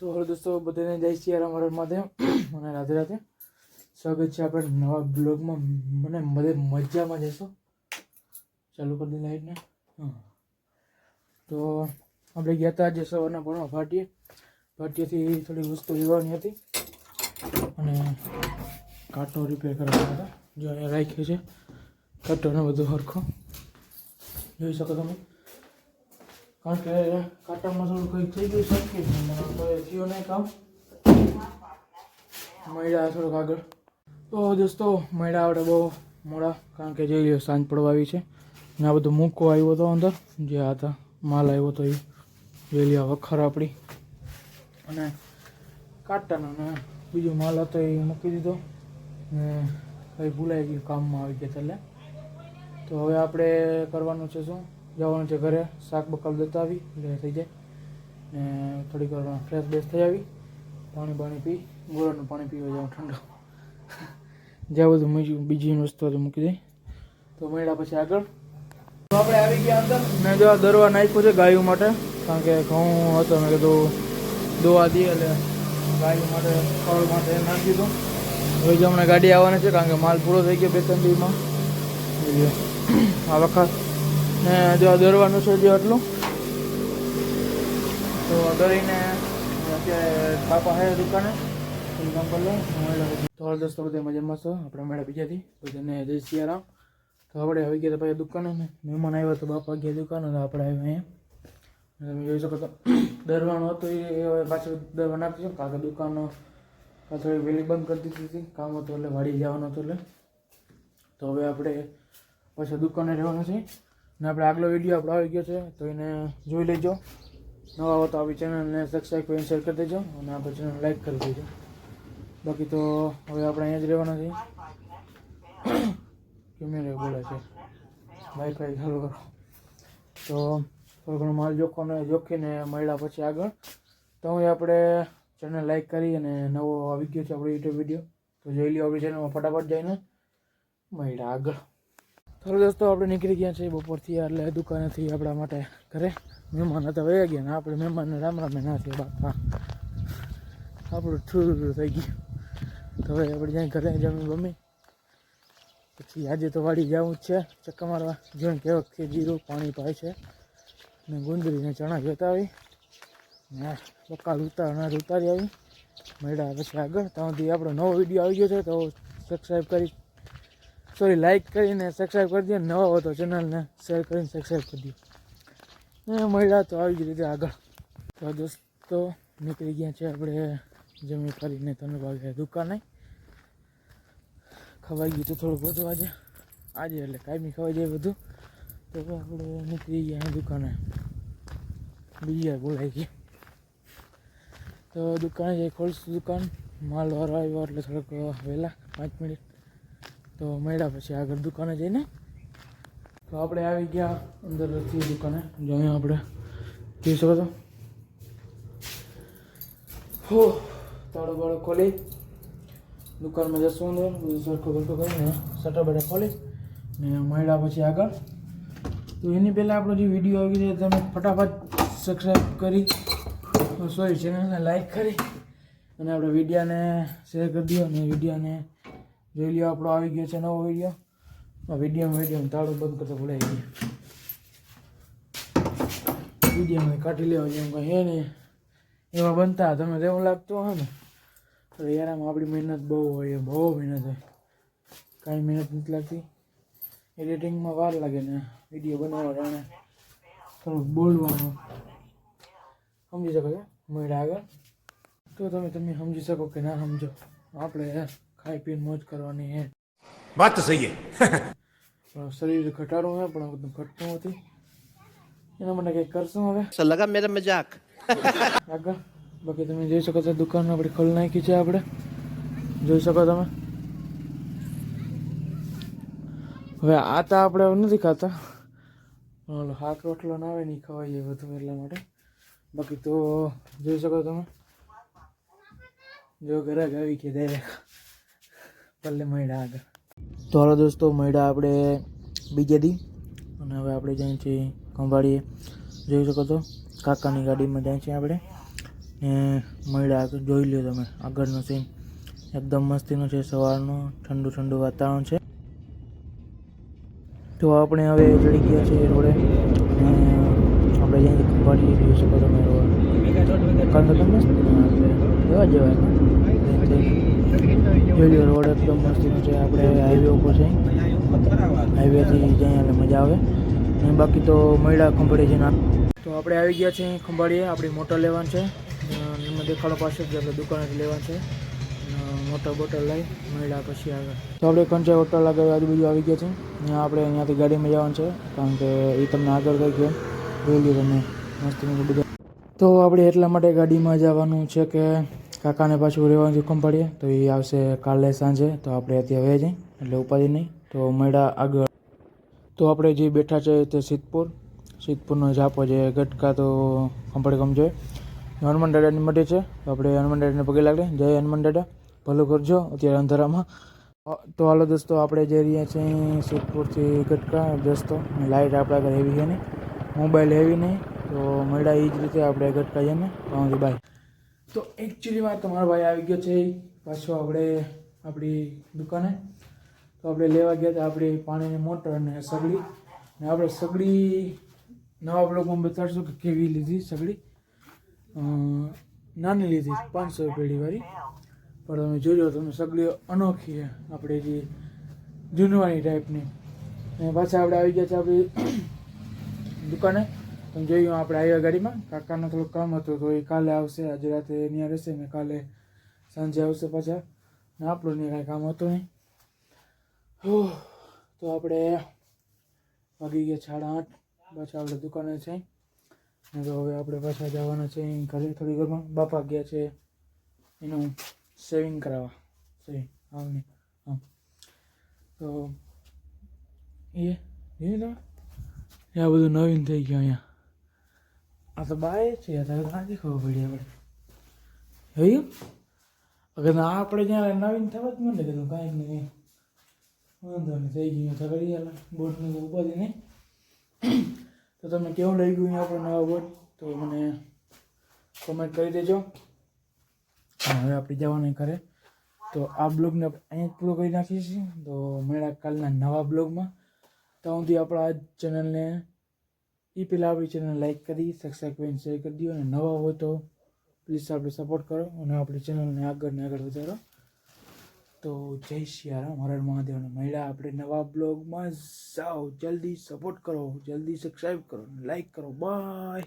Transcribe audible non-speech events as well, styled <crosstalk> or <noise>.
તો હવે દોસ્તો, બધાને જય શ્રી રામ મહાદેવ. અને રાધે રાધે. સ્વાગત છે આપણે નવા બ્લોગમાં. મને બધે મજામાં જશો ચાલુ કરી દે લાઈટને. હા. તો આપણે ગયા હતા આજે સવારના ભણવા ભાટીએ ભાટીએથી થોડી વસ્તુ લેવાની હતી. અને કાંટો રિપેર કરવાનો હતો. જો અહીંયા રાખ્યો છે. કાંટોને બધું સરખો. જોઈ શકો તમે. કારણ કે કાંટામાં થોડું કંઈક થઈ ગયું છે. જ મને ને કામ મળ્યા થોડુંક આગળ. તો દોસ્તો, મળ્યા આપણે બહુ મોડા, કારણ કે જોઈ લ્યો સાંજ પડવા આવી છે. ને આ બધું મૂકો આવ્યો હતો અંદર, જે હતા, માલ આવ્યો હતો એ જોઈ લ્યો, વખર આપણી અને કાંટાનો ને બીજો માલ હતો એ મૂકી દીધો. ને કંઈ ભૂલાઈ ગયું કામમાં આવી ગયા એટલે તો હવે આપણે કરવાનું છે શું? જવાનું છે ઘરે શાક બકાલ દતાવી, એટલે થઈ જાય. ને થોડીક વાર ફ્રેશ બેસ થઈ આવી. પાણી પાણી પી, ગોળાનું પાણી પીવા જાઉં ઠંડુ. જ્યાં બધું મૂક્યું બીજી વસ્તુ મૂકી દઈ તો મળ્યા પછી આગળ. આપણે આવી ગયા અંદર. મેં જો દરવા નાખ્યો છે ગાયો માટે, કારણ કે ઘઉં હતો, મેં કીધું દોવા દઈએ એટલે ગાયો માટે, ફળ માટે નાખી દીધું. હવે જો હમણાં ગાડી આવવાની છે, કારણ કે માલ પૂરો થઈ ગયો બે ત્રણ દીમાં આ વખત. ને જો દોરવાનું છે જે આટલું તો અત્યારે બાપા હે દુકાને. કામ કરી તો દોસ્તો બધા મજામાં છો? આપણે મળ્યા બીજાથી બધાને જય સિયારામ. તો આપણે આવી ગયા પછી દુકાને. મહેમાન આવ્યો તો બાપા ગયા દુકાને તો આપણે આવ્યા અહીંયા. તમે જોઈ શકો તો <clears throat> દરવાનું હતું એ હવે પાછું દરવા નાખી છે કારણ કે દુકાનો પાછળ વહેલી બંધ કરી દીધી હતી. કામ હતું એટલે વાડી જવાનું હતું એટલે. તો હવે આપણે પાછા દુકાને રહેવાનું છે. ને આપણે આગલો વીડિયો આપણો આવી ગયો છે. તો એને જોઈ લેજો. નવા હો તો આવી ચેનલને સબસ્ક્રાઈબ કરીને શેર કરી દેજો અને આપણે ચેનલ લાઈક કરી દેજો. બાકી તો હવે આપણે અહીંયા જ રહેવાના છીએ. <coughs> કેમેરા બોલે છે. વાઈફાઈ ચાલુ કરો. તો થોડો ઘણો માલ જોખોને જોખીને મળ્યા પછી આગળ. તો હવે આપણે ચેનલ લાઈક કરી અને નવો આવી ગયો છે આપણો યુટ્યુબ વીડિયો. તો જોઈ લ્યો આપણી ચેનલમાં ફટાફટ જઈને. મળ્યા આગળ. ચાલો દોસ્તો આપણે નીકળી ગયા છીએ બપોરથી એટલે દુકાનેથી આપણા માટે ઘરે. મહેમાન હતા, વયા ગયા ને આપણે મહેમાનને રામ રામે ના થયા, બાપા આપણું થોડું થઈ ગયું. તો હવે આપણે જ્યાં ઘરે જમી બમી પછી આજે તો વાડી જવું જ છે ચક્કા મારવા. જોઈને કેવક છે જીરું, પાણી પાય છે. ને ગુંદરીને ચણા જોતા આવી ને બકાલ ઉતાર ઉતારી આવી. મળ્યા પછી આગળ. ત્યાંથી આપણો નવો વીડિયો આવી ગયો છે, તો સબસ્ક્રાઈબ કરી સોરી લાઈક કરીને સબસ્ક્રાઈબ કરી દો. નવા હો ચેનલને શેર કરીને સબસ્ક્રાઈબ કરી દો. મળ્યા તો આવી જ રીતે આગળ. તો દોસ્તો નીકળી ગયા છે આપણે જમી કરીને તમે વાગ્યા દુકાને. ખવાઈ ગયું તો થોડું બધું આજે. આજે એટલે કાયમી ખવાઈ જાય બધું. તો આપણે નીકળી ગયા દુકાને. બીજી બોલાઈ ગઈ. તો દુકાને જઈ ખોલશું દુકાન. માલ વારો આવ્યો એટલે થોડોક વહેલા પાંચ મિનિટ. તો મળ્યા પછી આગળ દુકાને જઈને. તો આપણે આવી ગયા અંદર રસી દુકાને. જો અહીંયા આપણે જોઈ શકો છો. હો તાળો બાળો ખોલી. દુકાનમાં જશું અંદર. બધું સરખું સરખું કરીને શટર બટર ખોલી ને મળ્યા પછી આગળ. તો એની પહેલાં આપણો જે વીડિયો આવી છે, તમે ફટાફટ સબસ્ક્રાઈબ કરી. સોરી ચેનલને લાઈક કરી. અને આપણે વિડીયાને શેર કરી દો અને વિડીયાને જોઈ લો આપણો આવી ગયો છે નવો વીડિયો. વિડીયોમાં વીડિયો તાળું બંધ કરતો ભૂલાઈ ગયું. વિડીયોમાં કાઢી લેવા જેમ કંઈ હે ને એમાં બનતા તમે તેવું એવું લાગતું હોય ને, તો યાર આમાં આપણી મહેનત બહુ હોય બહુ મહેનત હોય. કાંઈ મહેનત નથી લાગતી. એડિટિંગમાં વાર લાગે ને, વીડિયો બનાવવા અને થોડુંક બોલવાનું. સમજી શકો છો? મળ્યા આગળ. તો તમે તમે સમજી શકો કે ના સમજો. આપણે ખાઈ પીને મોજ કરવાની હે. વાત તો સહી શરીર ઘટાડું હોય પણ ઘટતું નથી. એના મને કંઈક કરશું હવે? લગા મેરા મજાક. આગળ? બાકી તમે જોઈ શકો છો દુકાન આપણે ખોલ નાખી છે આપણે. જોઈ શકો તમે. હવે આ તો આપણે નથી ખાતા. ઓલો હાક રોટલો ના આવે નહીં ખવાઈએ વધુ એટલા માટે. બાકી તો જોઈ શકો તમે. જો ઘરે ગાવી કે દે પલ્લે મળ્યા આગળ. તો હાલો દોસ્તો, મળ્યા આપણે બીજે દી અને હવે આપણે જાય છે ખંભાળીએ. જોઈ શકો છો, કાકાની ગાડીમાં જાય છે આપણે. ને મળ્યા, જોઈ લ્યો તમે, આગળનો સીન એકદમ મસ્તીનો છે, સવારનો ઠંડુ ઠંડુ વાતાવરણ છે. તો આપણે હવે ચડી ગયા છીએ રોડે. આપણે જ્યાંથી ખંભાળી જોઈ શકો તમે રોડ. કારણ કે મસ્ત. એવા જેવા જોઈ રોડ એકદમ મસ્ત છે. આપણે હાઈવે ઉપર છે. હાઈવેથી જઈએ એટલે મજા આવે. અને બાકી તો મહિલા ખંભાળી છે તો આપણે આવી ગયા છીએ ખંભાળીએ આપણી મોટર લેવાનું છે. એમાં દેખાડો પાસે જ આપણે દુકાનેથી લેવાનું છે. મોટર બોટલ લઈ મહિલા પછી આગળ. તો આપણે કંચાઈ હોટલ આગળ આજુબાજુ આવી ગયા છે ત્યાં આપણે અહીંયાથી ગાડીમાં જવાનું છે, કારણ કે એ તમને આગળ કહી ગયો. જોઈ લ્યો તમે. મસ્ત બધા. તો આપણે એટલા માટે ગાડીમાં જવાનું છે કે કાકાને પાછું રહેવાનું જોખમ ખંભાળીએ તો એ આવશે કાલે સાંજે, તો આપણે અત્યારે વહી જઈએ એટલે ઉપાધિ નહીં. તો મેળા આગળ. તો આપણે જે બેઠા છે તે સિદ્ધપુર. સિદ્ધપુરનો જાપો છે ગટકા તો ખંભાળી કમ જોઈએ. હનુમાન દાદાની મટી છે, તો આપણે હનુમાન દાદાને પગે લાગે જય હનુમાન દાદા. ભલું કરજો, અત્યારે અંધારામાં. તો હાલો દોસ્તો, આપણે જઈ રહ્યા છીએ સિદ્ધપુરથી ગટકા દોસ્તો લાઇટ આપણા આગળ હેવી છે નહીં. મોબાઈલ હેવી નહીં, તો મળ્યા એ જ રીતે આપણે ગટકા જઈએ ને ત્યાંથી બાય તો એકચ્યુઅલીમાં તમારો ભાઈ આવી ગયો છે. પાછો આપણે આપણી દુકાને. તો આપણે લેવા ગયા હતા આપણી પાણીની મોટર અને સગડી. ને આપણે સગડી નવા બ્લોગમાં બતાડશું કે કેવી લીધી સગડી. નાની લીધી પાંચસો પેઢીવાળી પણ તમે જોજો, તમે સગડી અનોખી આપણે જે જૂનવાણી ટાઈપની અને પાછા આપણે આવી ગયા છે આપણી દુકાને. તમે જોયું આપણે આવ્યા ગાડીમાં? કાકાને થોડું કામ હતું, તો એ કાલે આવશે. આજે રાતે ત્યાં રહેશે ને કાલે સાંજે આવશે પાછા. ને આપણું ને કાંઈ કામ હતું નહીં. તો આપણે વાગી ગયા સાડા આઠ. પાછા આપણે દુકાને છે. ને તો હવે આપણે પાછા જવાના છે ઘરે થોડી ઘરમાં. બાપા ગયા છે એનું સેવિંગ કરાવવા. સેવિંગ આવની હા. તો એ એ આ બધું નવીન થઈ ગયું અહીંયા. આ તો બાય છે, આ તો કાંથી ખબર પડી આપણે જોયું? અગર ના આપણે જ્યાં નવીન થવા જ મને કીધું કાંઈ નહીં. વાંધો નહીં, થઈ ગયું થકડી ગયા બોટને તો ઉપાધિ નહીં. તો તમને કેવું લઈ અહીંયા આપણે નવા બોટ? તો મને કોમેન્ટ કરી દેજો. હવે આપણે જવાનું ઘરે. તો આ બ્લોગને અહીંયા જ પૂરો કરી નાખીએ છીએ. તો મળ્યા કાલના નવા બ્લોગમાં. ત્યાં સુધી આપણા આ ચેનલને એ પહેલાં આપણી ચેનલ લાઇક કરી સબસ્ક્રાઈબ કરીને શેર કરી દો અને નવા હોય તો પ્લીઝ આપણે સપોર્ટ કરો, અને આપણી ચેનલને આગળ ને આગળ વધારો. તો જય સિયારામ હરણ મહાદેવને મહિલા આપણે નવા બ્લોગમાં જાઓ, જલ્દી સપોર્ટ કરો, જલ્દી સબસ્ક્રાઈબ કરો લાઇક કરો. બાય